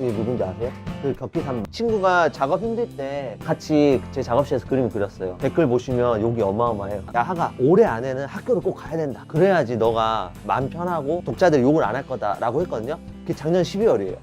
이게 누군지 아세요? 그 격기삼 친구가 작업 힘들 때 같이 제 작업실에서 그림을 그렸어요 댓글 보시면 욕이 어마어마해요 야 하가 올해 안에는 학교를 꼭 가야 된다 그래야지 너가 마음 편하고 독자들 욕을 안 할 거다 라고 했거든요 그게 작년 12월이에요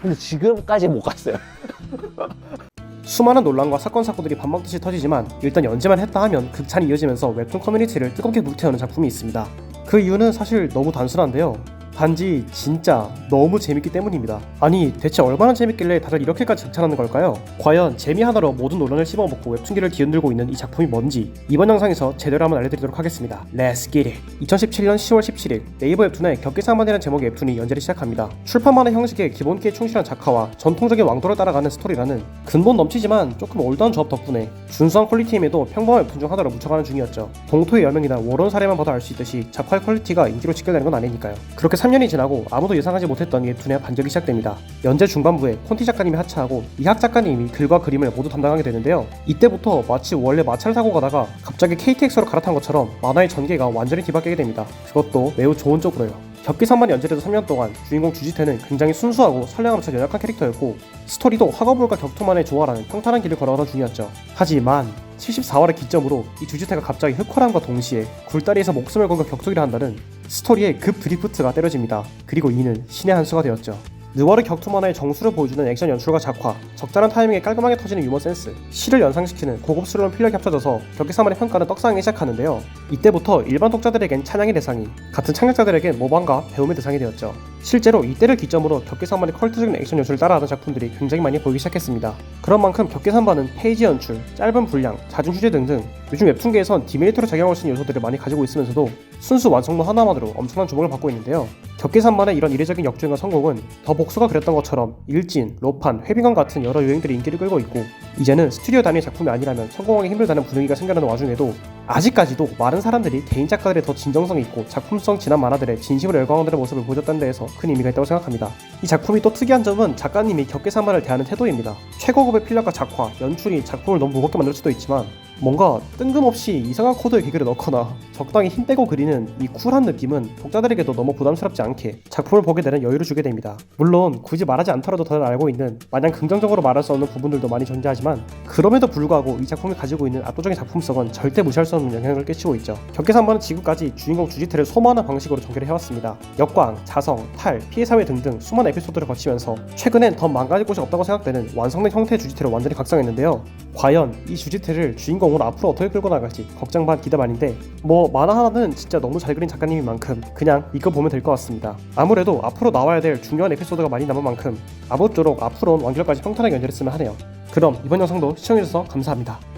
근데 지금까지 못 갔어요 수많은 논란과 사건 사고들이 반복듯이 터지지만 일단 연재만 했다 하면 극찬이 이어지면서 웹툰 커뮤니티를 뜨겁게 불태우는 작품이 있습니다. 그 이유는 사실 너무 단순한데요. 단지 진짜 너무 재밌기 때문입니다. 아니 대체 얼마나 재밌길래 다들 이렇게까지 극찬하는 걸까요? 과연 재미 하나로 모든 논란을 씹어먹고 웹툰기를 뒤흔들고 있는 이 작품이 뭔지 이번 영상에서 제대로 한번 알려드리도록 하겠습니다. Let's get it! 2017년 10월 17일 네이버 웹툰의 격기사만이라는 제목의 웹툰이 연재를 시작합니다. 출판만의 형식에 기본기에 충실한 작화와 전통적인 왕도를 따라가는 스토리라는 근본 넘치지만 조금 올드한 조합 덕분에 준수한 퀄리티임에도 평범한 웹툰 중 하나로 묻혀가는 중이었죠. 봉토의 여명이나 워런 사례만 봐도 알 수 있듯이 작화의 퀄리티가 인기로 직결되는 건 아니니까요. 그렇게 3년이 지나고 아무도 예상하지 못했던 이 웹툰의 반격이 시작됩니다. 연재 중반부에 콘티 작가님이 하차하고 이학 작가님이 글과 그림을 모두 담당하게 되는데요. 이때부터 마치 원래 마찰 사고 가다가 갑자기 KTX로 갈아탄 것처럼 만화의 전개가 완전히 뒤바뀌게 됩니다. 그것도 매우 좋은 쪽으로요. 격기산만 연재돼도 3년 동안 주인공 주지태는 굉장히 순수하고 선량하면서 연약한 캐릭터였고 스토리도 화가불과 격투만의 조화라는 평탄한 길을 걸어가던 중이었죠. 하지만 74화를 기점으로 이 주지태가 갑자기 흑화람과 동시에 굴다리에서 목숨을 걸고 격투기를 한다는 스토리의 급 드리프트가 때려집니다. 그리고 이는 신의 한 수가 되었죠. 느와르 격투 만화의 정수를 보여주는 액션 연출과 작화, 적절한 타이밍에 깔끔하게 터지는 유머 센스, 시를 연상시키는 고급스러운 필력이 합쳐져서 격기사만의 평가는 떡상하기 시작하는데요. 이때부터 일반 독자들에겐 찬양의 대상이, 같은 창작자들에겐 모방과 배움의 대상이 되었죠. 실제로 이때를 기점으로 격기사만의 컬트적인 액션 연출을 따라하는 작품들이 굉장히 많이 보이기 시작했습니다. 그런 만큼 격기산반은 페이지 연출, 짧은 분량, 잦은 휴재 등등 요즘 웹툰계에선 디메리터로 작용할 수 있는 요소들을 많이 가지고 있으면서도 순수 완성도 하나만으로 엄청난 주목을 받고 있는데요. 격계산만의 이런 이례적인 역주행과 성공은 더 복수가 그랬던 것처럼 일진, 로판, 회빙건 같은 여러 유행들이 인기를 끌고 있고 이제는 스튜디오 단위 작품이 아니라면 성공하기 힘들다는 분위기가 생겨나는 와중에도 아직까지도 많은 사람들이 개인 작가들의 더 진정성 있고 작품성 진한 만화들의 진심으로 열광하는 모습을 보여줬다는 데에서 큰 의미가 있다고 생각합니다. 이 작품이 또 특이한 점은 작가님이 격계산만을 대하는 태도입니다. 최고급의 필력과 작화, 연출이 작품을 너무 무겁게 만들 수도 있지만 뭔가 뜬금없이 이상한 코드의 개그를 넣거나 적당히 힘 빼고 그리는 이 쿨한 느낌은 독자들에게도 너무 부담스럽지 않게 작품을 보게 되는 여유를 주게 됩니다. 물론 굳이 말하지 않더라도 다들 알고 있는 마냥 긍정적으로 말할 수 없는 부분들도 많이 존재하지만 그럼에도 불구하고 이 작품이 가지고 있는 압도적인 작품성은 절대 무시할 수 없는 영향을 끼치고 있죠. 격계산반은 지금까지 주인공 주지태를 소모하는 방식으로 전개를 해왔습니다. 역광, 자성, 탈, 피해 사회 등등 수많은 에피소드를 거치면서 최근엔 더 망가질 곳이 없다고 생각되는 완성된 형태의 주지태를 완전히 각성했는데요. 과연 이 주지태를 주인공 으로 앞으로 어떻게 끌고 나갈지 걱정 반 기대 반인데 뭐 만화 하나는 진짜 너무 잘 그린 작가님인 만큼 그냥 이거 보면 될 것 같습니다. 아무래도 앞으로 나와야 될 중요한 에피소드가 많이 남은 만큼 아무쪼록 앞으로는 완결까지 평탄하게 연결했으면 하네요. 그럼 이번 영상도 시청해주셔서 감사합니다.